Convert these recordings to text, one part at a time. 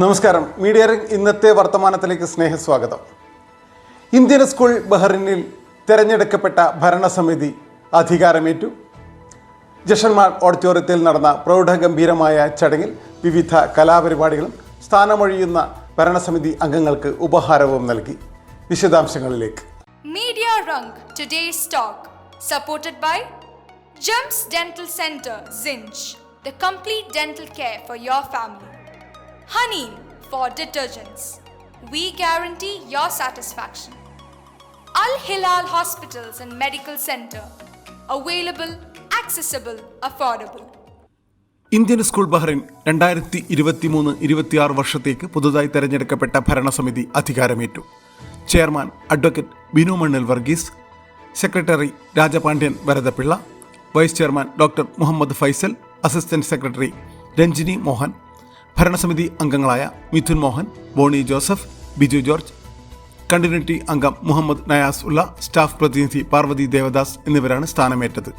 നമസ്കാരം. മീഡിയ ഇന്നത്തെ വർത്തമാനത്തിലേക്ക് സ്നേഹസ്വാഗതം. Indian school ബഹ്റിനിൽ തിരഞ്ഞെടുക്കപ്പെട്ട ഭരണസമിതി അധികാരമേറ്റു. ജഷന്മാർ ഓഡിറ്റോറിയത്തിൽ നടന്ന പ്രൗഢഗംഭീരമായ ചടങ്ങിൽ വിവിധ കലാപരിപാടികളും സ്ഥാനമൊഴിയുന്ന ഭരണസമിതി അംഗങ്ങൾക്ക് ഉപഹാരവും നൽകി. വിശദാംശങ്ങളിലേക്ക്. Media rang talk supported by Gems dental center cinch the complete dental care for your family. Honey for detergents. We guarantee your satisfaction. Al Hilal Hospitals and Medical Center. Available, accessible, affordable. Indian school Bahrain രണ്ടായിരത്തി ഇരുപത്തിമൂന്ന് ഇരുപത്തിയാറ് വർഷത്തേക്ക് പുതുതായി തെരഞ്ഞെടുക്കപ്പെട്ട ഭരണസമിതി അധികാരമേറ്റു chairman advocate Binu Mannal Varghese secretary Rajapandian Varadapillai vice chairman doctor Muhammad Faisal assistant secretary Ranjini Mohan ഭരണസമിതി അംഗങ്ങളായ മിഥുൻ മോഹൻ ബോണി ജോസഫ് ബിജു ജോർജ് കണ്ടിന്യൂറ്റി അംഗം മുഹമ്മദ് നയാസ് ഉള്ള സ്റ്റാഫ് പ്രതിനിധി പാർവതി ദേവദാസ് എന്നിവരാണ് സ്ഥാനമേറ്റത്.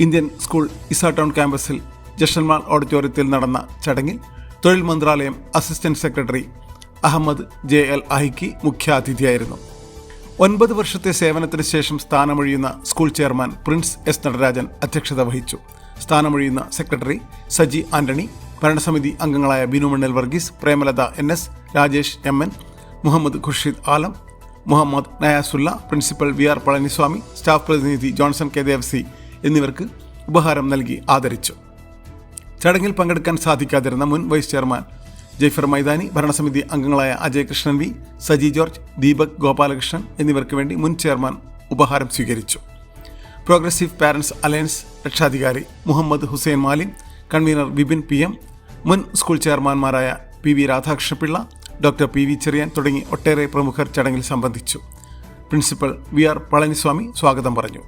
ഇന്ത്യൻ സ്കൂൾ ഇസ ടൗൺ ക്യാമ്പസിൽ ജഷന്മാൾ ഓഡിറ്റോറിയത്തിൽ നടന്ന ചടങ്ങിൽ തൊഴിൽ മന്ത്രാലയം assistant secretary Ahmed J L Ahiki മുഖ്യാതിഥിയായിരുന്നു. ഒൻപത് വർഷത്തെ സേവനത്തിന് ശേഷം സ്ഥാനമൊഴിയുന്ന school chairman Prince S Natarajan അധ്യക്ഷത വഹിച്ചു. സ്ഥാനമൊഴിയുന്ന സെക്രട്ടറി സജി ആന്റണി ഭരണസമിതി അംഗങ്ങളായ Binu Mannal Varghese Premalatha N S Rajesh M N Muhammad Khurshid Alam Muhammad Nayasulla principal V R Palaniswamy staff പ്രതിനിധി ജോൺസൺ കെ ദേവസി എന്നിവർക്ക് ഉപഹാരം നൽകി ആദരിച്ചു. ചടങ്ങിൽ പങ്കെടുക്കാൻ സാധിക്കാതിരുന്ന മുൻ വൈസ് ചെയർമാൻ ജയ്ഫർ മൈതാനി ഭരണസമിതി അംഗങ്ങളായ അജയ് കൃഷ്ണൻ വി സജി ജോർജ് ദീപക് ഗോപാലകൃഷ്ണൻ എന്നിവർക്ക് വേണ്ടി മുൻ ചെയർമാൻ ഉപഹാരം സ്വീകരിച്ചു. പ്രോഗ്രസീവ് പാരൻസ് അലയൻസ് രക്ഷാധികാരി Muhammad Hussain Malim convener Vipin P M മുൻ school ചെയർമാൻമാരായ P V Radhakrishnapillai doctor P V Cherian തുടങ്ങി ഒട്ടേറെ പ്രമുഖർ ചടങ്ങിൽ സംബന്ധിച്ചു. പ്രിൻസിപ്പൽ വി ആർ പളനിസ്വാമി സ്വാഗതം പറഞ്ഞു.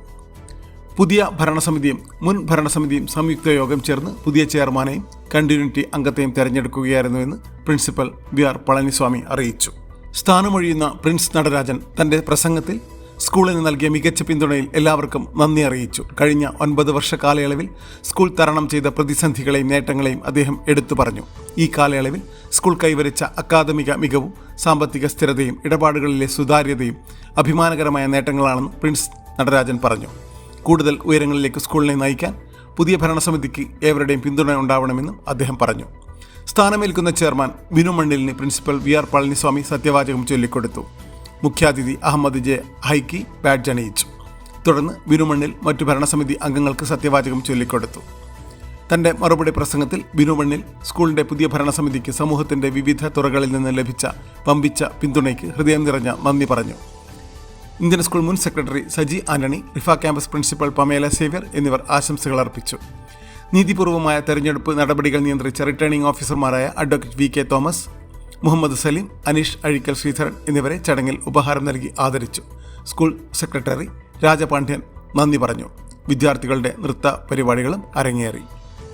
പുതിയ ഭരണസമിതിയും മുൻ ഭരണസമിതിയും സംയുക്ത യോഗം ചേർന്ന് പുതിയ ചെയർമാനെയും കണ്ടിന്യൂറ്റി അംഗത്തെയും തെരഞ്ഞെടുക്കുകയായിരുന്നുവെന്ന് പ്രിൻസിപ്പൽ വി ആർ പളനിസ്വാമി അറിയിച്ചു. സ്ഥാനമൊഴിയുന്ന പ്രിൻസ് നടരാജൻ തന്റെ പ്രസംഗത്തിൽ സ്കൂളിന് നൽകിയ മികച്ച പിന്തുണയിൽ എല്ലാവർക്കും നന്ദി അറിയിച്ചു. കഴിഞ്ഞ ഒൻപത് വർഷ കാലയളവിൽ സ്കൂൾ തരണം ചെയ്ത പ്രതിസന്ധികളെയും നേട്ടങ്ങളെയും അദ്ദേഹം എടുത്തു പറഞ്ഞു. ഈ കാലയളവിൽ സ്കൂൾ കൈവരിച്ച അക്കാദമിക മികവും സാമ്പത്തിക സ്ഥിരതയും ഇടപാടുകളിലെ സുതാര്യതയും അഭിമാനകരമായ നേട്ടങ്ങളാണെന്ന് പ്രിൻസ് നടരാജൻ പറഞ്ഞു. കൂടുതൽ ഉയരങ്ങളിലേക്ക് സ്കൂളിനെ നയിക്കാൻ പുതിയ ഭരണസമിതിക്ക് ഏവരുടെയും പിന്തുണ ഉണ്ടാവണമെന്നും അദ്ദേഹം പറഞ്ഞു. സ്ഥാനമേൽക്കുന്ന ചെയർമാൻ വിനു മണ്ണിലിന് പ്രിൻസിപ്പൽ വി ആർ പളനിസ്വാമി സത്യവാചകം ചൊല്ലിക്കൊടുത്തു. മുഖ്യാതിഥി അഹമ്മദ് ജെ ഹൈക്കി ബാഡ്ജ് അണിയിച്ചു. തുടർന്ന് വിനുമണ്ണിൽ മറ്റു ഭരണസമിതി അംഗങ്ങൾക്ക് സത്യവാചകം ചൊല്ലിക്കൊടുത്തു. തന്റെ മറുപടി പ്രസംഗത്തിൽ വിനുമണ്ണിൽ സ്കൂളിന്റെ പുതിയ ഭരണസമിതിക്ക് സമൂഹത്തിന്റെ വിവിധ തുറകളിൽ നിന്ന് ലഭിച്ച പമ്പിച്ച പിന്തുണയ്ക്ക് ഹൃദയം നിറഞ്ഞ നന്ദി പറഞ്ഞു. ഇന്ത്യൻ സ്കൂൾ മുൻ secretary Saji Antony Riffa campus principal Pamela Xavier എന്നിവർ ആശംസകൾ അർപ്പിച്ചു. നീതിപൂർവമായ തെരഞ്ഞെടുപ്പ് നടപടികൾ നിയന്ത്രിച്ച റിട്ടേണിംഗ് ഓഫീസർമാരായ advocate V K Thomas Muhammad Salim Aneesh Azhikkal Sreedharan എന്നിവരെ ചടങ്ങിൽ ഉപഹാരം നൽകി ആദരിച്ചു. സ്കൂൾ സെക്രട്ടറി രാജപാണ്ഡ്യൻ നന്ദി പറഞ്ഞു. വിദ്യാർത്ഥികളുടെ നൃത്ത പരിപാടികളും അരങ്ങേറി.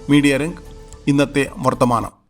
മീഡിയ രംഗ് ഇന്നത്തെ വർത്തമാനം.